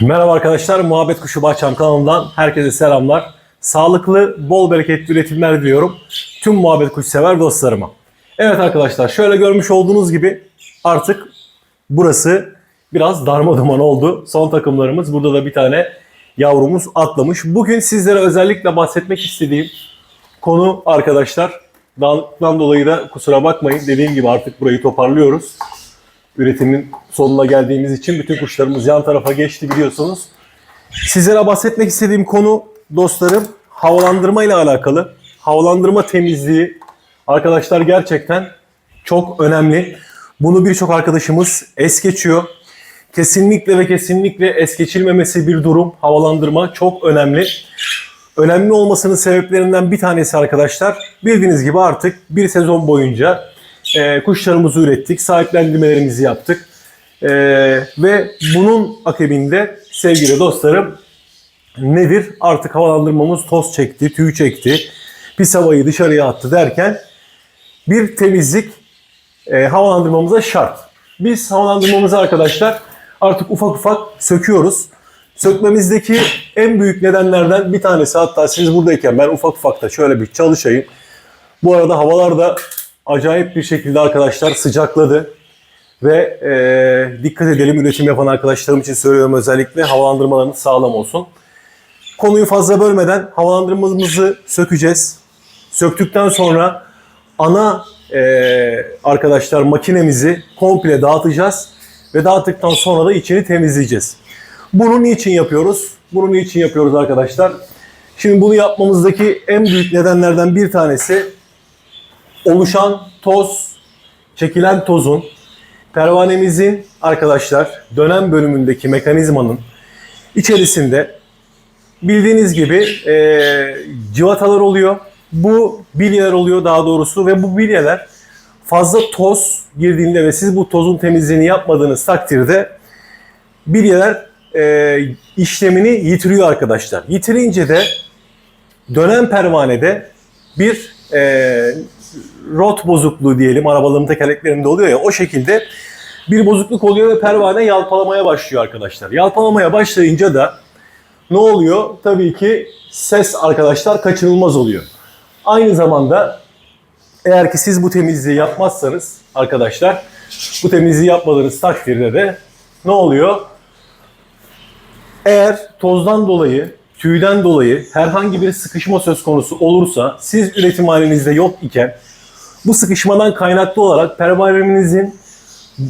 Merhaba arkadaşlar, Muhabbet Kuşu Bahçam kanalından herkese selamlar. Sağlıklı, bol bereketli üretimler diliyorum tüm muhabbet kuş sever dostlarıma. Evet arkadaşlar, şöyle görmüş olduğunuz gibi artık burası biraz darma duman oldu. Son takımlarımız, burada da bir tane yavrumuz atlamış. Bugün sizlere özellikle bahsetmek istediğim konu arkadaşlar, dağınıklıktan dolayı da kusura bakmayın. Dediğim gibi artık burayı toparlıyoruz üretimin sonuna geldiğimiz için bütün kuşlarımız yan tarafa geçti biliyorsunuz. Sizlere bahsetmek istediğim konu dostlarım havalandırma ile alakalı. Havalandırma temizliği arkadaşlar gerçekten çok önemli. Bunu birçok arkadaşımız es geçiyor. Kesinlikle ve kesinlikle es geçilmemesi bir durum. Havalandırma çok önemli. Önemli olmasının sebeplerinden bir tanesi arkadaşlar. Bildiğiniz gibi artık bir sezon boyunca e, kuşlarımızı ürettik, sahiplendirmelerimizi yaptık. E, ve bunun akabinde sevgili dostlarım nedir? Artık havalandırmamız toz çekti, tüy çekti, pis havayı dışarıya attı derken bir temizlik e, havalandırmamıza şart. Biz havalandırmamızı arkadaşlar artık ufak ufak söküyoruz. Sökmemizdeki en büyük nedenlerden bir tanesi hatta siz buradayken ben ufak ufak da şöyle bir çalışayım. Bu arada havalar da acayip bir şekilde arkadaşlar sıcakladı. Ve e, dikkat edelim üretim yapan arkadaşlarım için söylüyorum özellikle havalandırmalarınız sağlam olsun. Konuyu fazla bölmeden havalandırmamızı sökeceğiz. Söktükten sonra ana e, arkadaşlar makinemizi komple dağıtacağız. Ve dağıttıktan sonra da içini temizleyeceğiz. Bunu niçin yapıyoruz? Bunu niçin yapıyoruz arkadaşlar? Şimdi bunu yapmamızdaki en büyük nedenlerden bir tanesi oluşan toz, çekilen tozun pervanemizin arkadaşlar dönem bölümündeki mekanizmanın içerisinde bildiğiniz gibi e, civatalar oluyor. Bu bilyeler oluyor daha doğrusu ve bu bilyeler fazla toz girdiğinde ve siz bu tozun temizliğini yapmadığınız takdirde bilyeler e, işlemini yitiriyor arkadaşlar. Yitirince de dönem pervanede bir e, rot bozukluğu diyelim arabaların tekerleklerinde oluyor ya o şekilde bir bozukluk oluyor ve pervane yalpalamaya başlıyor arkadaşlar. Yalpalamaya başlayınca da ne oluyor? Tabii ki ses arkadaşlar kaçınılmaz oluyor. Aynı zamanda eğer ki siz bu temizliği yapmazsanız arkadaşlar bu temizliği yapmadığınız takdirde de ne oluyor? Eğer tozdan dolayı, tüyden dolayı herhangi bir sıkışma söz konusu olursa siz üretim halinizde yok iken bu sıkışmadan kaynaklı olarak pervaneminizin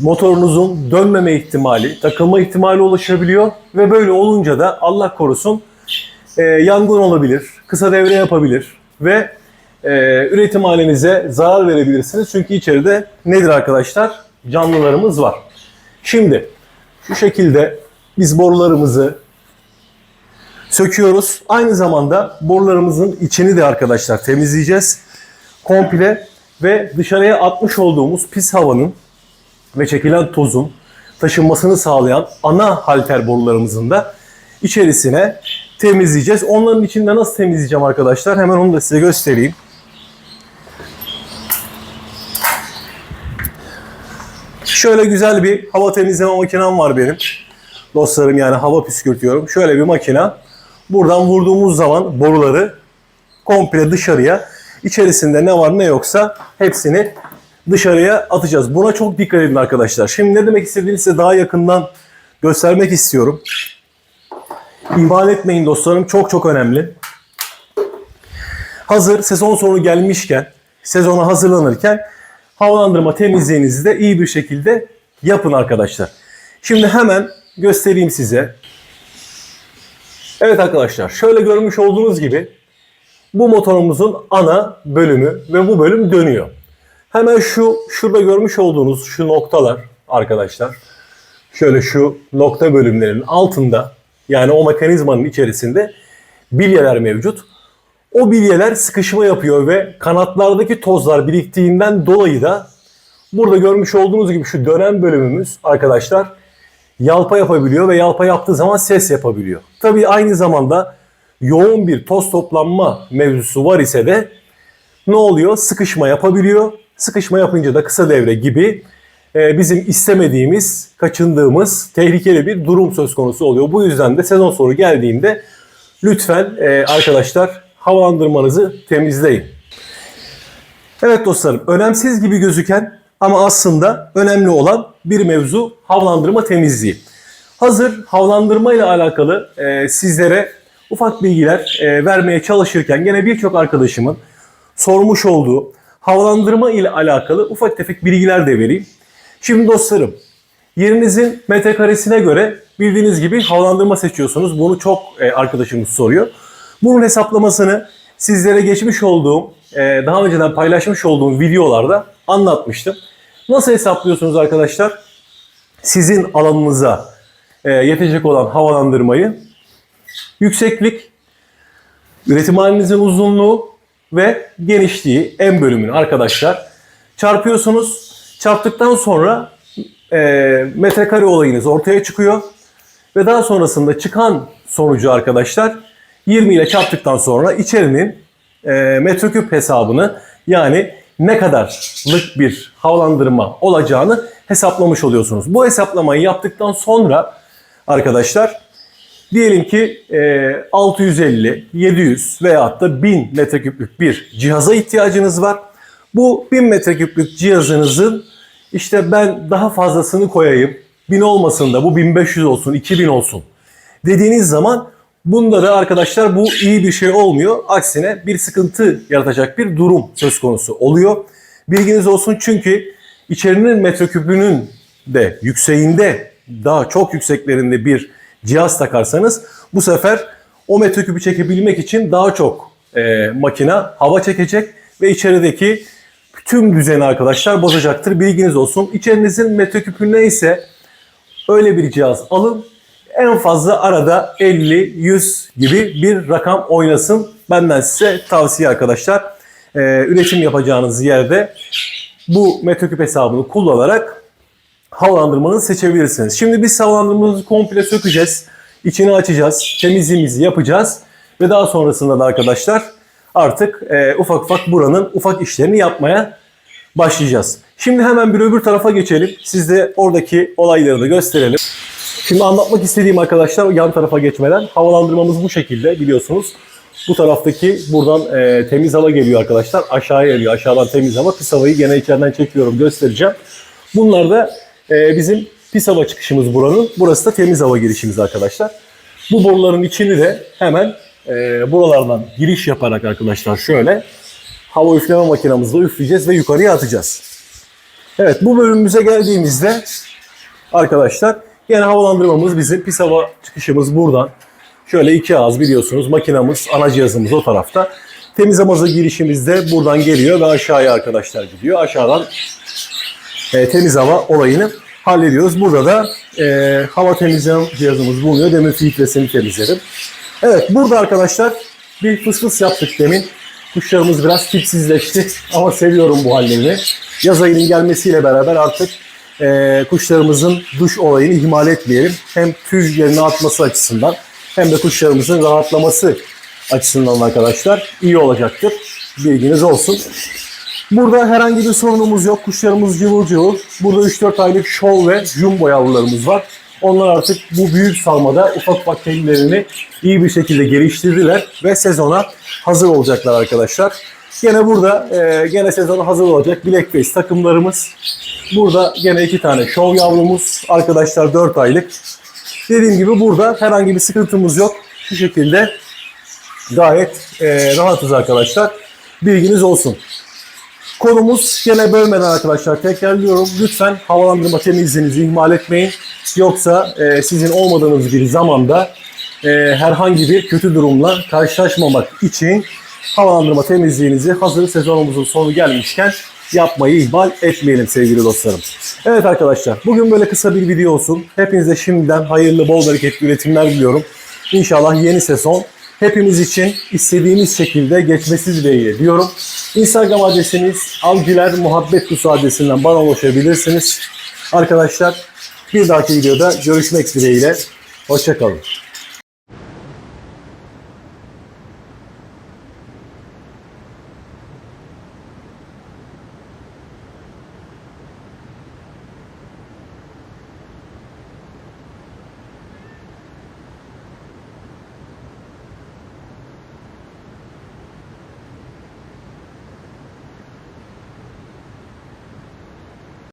motorunuzun dönmeme ihtimali, takılma ihtimali ulaşabiliyor ve böyle olunca da Allah korusun e, yangın olabilir, kısa devre yapabilir ve e, üretim halinize zarar verebilirsiniz. Çünkü içeride nedir arkadaşlar? Canlılarımız var. Şimdi şu şekilde biz borularımızı söküyoruz. Aynı zamanda borularımızın içini de arkadaşlar temizleyeceğiz. Komple ve dışarıya atmış olduğumuz pis havanın ve çekilen tozun taşınmasını sağlayan ana halter borularımızın da içerisine temizleyeceğiz. Onların içinde nasıl temizleyeceğim arkadaşlar? Hemen onu da size göstereyim. Şöyle güzel bir hava temizleme makinem var benim. Dostlarım yani hava püskürtüyorum. Şöyle bir makine. Buradan vurduğumuz zaman boruları komple dışarıya içerisinde ne var ne yoksa hepsini dışarıya atacağız. Buna çok dikkat edin arkadaşlar. Şimdi ne demek istediğini size daha yakından göstermek istiyorum. İhmal etmeyin dostlarım. Çok çok önemli. Hazır sezon sonu gelmişken, sezona hazırlanırken havalandırma temizliğinizi de iyi bir şekilde yapın arkadaşlar. Şimdi hemen göstereyim size. Evet arkadaşlar şöyle görmüş olduğunuz gibi bu motorumuzun ana bölümü ve bu bölüm dönüyor. Hemen şu şurada görmüş olduğunuz şu noktalar arkadaşlar. Şöyle şu nokta bölümlerinin altında yani o mekanizmanın içerisinde bilyeler mevcut. O bilyeler sıkışma yapıyor ve kanatlardaki tozlar biriktiğinden dolayı da burada görmüş olduğunuz gibi şu dönem bölümümüz arkadaşlar yalpa yapabiliyor ve yalpa yaptığı zaman ses yapabiliyor. Tabii aynı zamanda yoğun bir toz toplanma mevzusu var ise de ne oluyor? Sıkışma yapabiliyor. Sıkışma yapınca da kısa devre gibi e, bizim istemediğimiz, kaçındığımız tehlikeli bir durum söz konusu oluyor. Bu yüzden de sezon sonu geldiğinde lütfen e, arkadaşlar havalandırmanızı temizleyin. Evet dostlarım, önemsiz gibi gözüken ama aslında önemli olan bir mevzu havalandırma temizliği. Hazır havalandırma ile alakalı e, sizlere ufak bilgiler e, vermeye çalışırken gene birçok arkadaşımın sormuş olduğu havalandırma ile alakalı ufak tefek bilgiler de vereyim. Şimdi dostlarım, yerinizin metrekaresine göre bildiğiniz gibi havalandırma seçiyorsunuz. Bunu çok e, arkadaşımız soruyor. Bunun hesaplamasını sizlere geçmiş olduğum, e, daha önceden paylaşmış olduğum videolarda anlatmıştım. Nasıl hesaplıyorsunuz arkadaşlar? Sizin alanınıza e, yetecek olan havalandırmayı yükseklik, üretim halinizin uzunluğu ve genişliği en bölümünü arkadaşlar çarpıyorsunuz. Çarptıktan sonra e, metrekare olayınız ortaya çıkıyor. Ve daha sonrasında çıkan sonucu arkadaşlar 20 ile çarptıktan sonra içerinin e, metreküp hesabını yani ne kadarlık bir havalandırma olacağını hesaplamış oluyorsunuz. Bu hesaplamayı yaptıktan sonra arkadaşlar diyelim ki e, 650, 700 veyahut da 1000 metreküplük bir cihaza ihtiyacınız var. Bu 1000 metreküplük cihazınızın işte ben daha fazlasını koyayım. 1000 olmasın da bu 1500 olsun, 2000 olsun dediğiniz zaman bunda da arkadaşlar bu iyi bir şey olmuyor. Aksine bir sıkıntı yaratacak bir durum söz konusu oluyor. Bilginiz olsun çünkü içerinin metreküpünün de yükseğinde daha çok yükseklerinde bir cihaz takarsanız bu sefer o metreküpü çekebilmek için daha çok e, makina hava çekecek ve içerideki tüm düzeni arkadaşlar bozacaktır. Bilginiz olsun. İçerinizin metreküpü neyse öyle bir cihaz alın. En fazla arada 50-100 gibi bir rakam oynasın. Benden size tavsiye arkadaşlar. Ee, üretim yapacağınız yerde bu metreküp hesabını kullanarak havalandırmanızı seçebilirsiniz. Şimdi biz havalandırmamızı komple sökeceğiz. İçini açacağız. Temizliğimizi yapacağız. Ve daha sonrasında da arkadaşlar artık e, ufak ufak buranın ufak işlerini yapmaya başlayacağız. Şimdi hemen bir öbür tarafa geçelim. Siz de oradaki olayları da gösterelim. Şimdi anlatmak istediğim arkadaşlar yan tarafa geçmeden havalandırmamız bu şekilde biliyorsunuz. Bu taraftaki buradan e, temiz hava geliyor arkadaşlar. Aşağıya geliyor. Aşağıdan temiz hava. Pis havayı gene içeriden çekiyorum göstereceğim. Bunlar da e, bizim pis hava çıkışımız buranın. Burası da temiz hava girişimiz arkadaşlar. Bu boruların içini de hemen e, buralardan giriş yaparak arkadaşlar şöyle hava üfleme makinamızla üfleyeceğiz ve yukarıya atacağız. Evet bu bölümümüze geldiğimizde arkadaşlar yine havalandırmamız bizim pis hava çıkışımız buradan. Şöyle iki ağız biliyorsunuz makinamız ana cihazımız o tarafta. Temiz hava girişimiz de buradan geliyor ve aşağıya arkadaşlar gidiyor. Aşağıdan e, temiz hava olayını hallediyoruz. Burada da e, hava temizleme cihazımız bulunuyor. Demir filtresini temizledim. Evet burada arkadaşlar bir fıs fıs yaptık demin. Kuşlarımız biraz tipsizleşti ama seviyorum bu hallerini. Yaz ayının gelmesiyle beraber artık e, kuşlarımızın duş olayını ihmal etmeyelim. Hem tüylerini atması açısından hem de kuşlarımızın rahatlaması açısından arkadaşlar iyi olacaktır. Bilginiz olsun. Burada herhangi bir sorunumuz yok. Kuşlarımız cıvıl cıvıl. Burada 3-4 aylık şov ve jumbo yavrularımız var. Onlar artık bu büyük salmada ufak ufak kendilerini iyi bir şekilde geliştirdiler ve sezona hazır olacaklar arkadaşlar. Gene burada e, gene sezona hazır olacak Blackface takımlarımız. Burada gene iki tane şov yavrumuz. Arkadaşlar 4 aylık. Dediğim gibi burada herhangi bir sıkıntımız yok. Şu şekilde gayet e, rahatız arkadaşlar. Bilginiz olsun. Konumuz gene bölmeden arkadaşlar tekrarlıyorum. Lütfen havalandırma temizliğinizi ihmal etmeyin. Yoksa e, sizin olmadığınız bir zamanda e, herhangi bir kötü durumla karşılaşmamak için havalandırma temizliğinizi hazır sezonumuzun sonu gelmişken yapmayı ihmal etmeyelim sevgili dostlarım. Evet arkadaşlar bugün böyle kısa bir video olsun. Hepinize şimdiden hayırlı bol bereketli üretimler diliyorum. İnşallah yeni sezon hepimiz için istediğimiz şekilde geçmesi dileğiyle diyorum. Instagram adresimiz Avcılar Muhabbet Kusu adresinden bana ulaşabilirsiniz. Arkadaşlar bir dahaki videoda görüşmek dileğiyle. Hoşçakalın.